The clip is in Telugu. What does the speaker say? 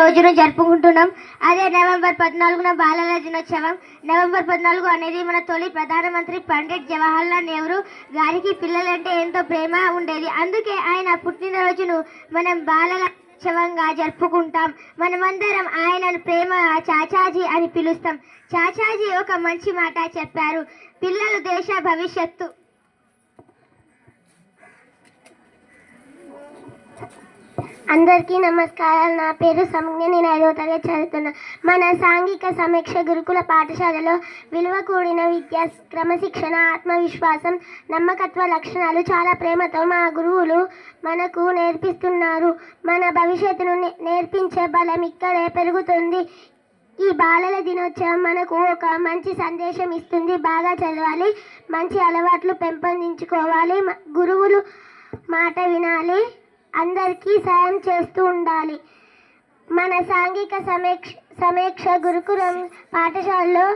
రోజును జరుపుకుంటున్నాం. అదే నవంబర్ పద్నాలుగున బాలల దినోత్సవం. నవంబర్ పద్నాలుగు అనేది మన తొలి ప్రధానమంత్రి పండిట్ జవహర్లాల్ నెహ్రూ గారికి పిల్లలంటే ఎంతో ప్రేమ ఉండేది. అందుకే ఆయన పుట్టినరోజును మనం బాలల దినోత్సవంగా జరుపుకుంటాం. మనమందరం ఆయనను ప్రేమ చాచాజీ అని పిలుస్తాం. చాచాజీ ఒక మంచి మాట చెప్పారు. పిల్లలు దేశ భవిష్యత్తు అందరికీ నమస్కారాలు. నా పేరు సంజ్ఞ నేను ఐదో తరగతి చదువుతున్నా. మన సాంఘిక సమీక్ష గురుకుల పాఠశాలలో విలువ కూడిన విద్య క్రమశిక్షణ ఆత్మవిశ్వాసం నమ్మకత్వ లక్షణాలు చాలా ప్రేమతో మా గురువులు మనకు నేర్పిస్తున్నారు. మన భవిష్యత్తును నేర్పించే బలం ఇక్కడే పెరుగుతుంది. ఈ బాలల దినోత్సవం మనకు ఒక మంచి సందేశం ఇస్తుంది. బాగా చదవాలి మంచి అలవాట్లు పెంపొందించుకోవాలి. గురువులు మాట వినాలి. అందరికీ సాయం చేస్తూ ఉండాలి. మన సాంఘిక సమీక్ష సమీక్ష గురుకులం పాఠశాలలో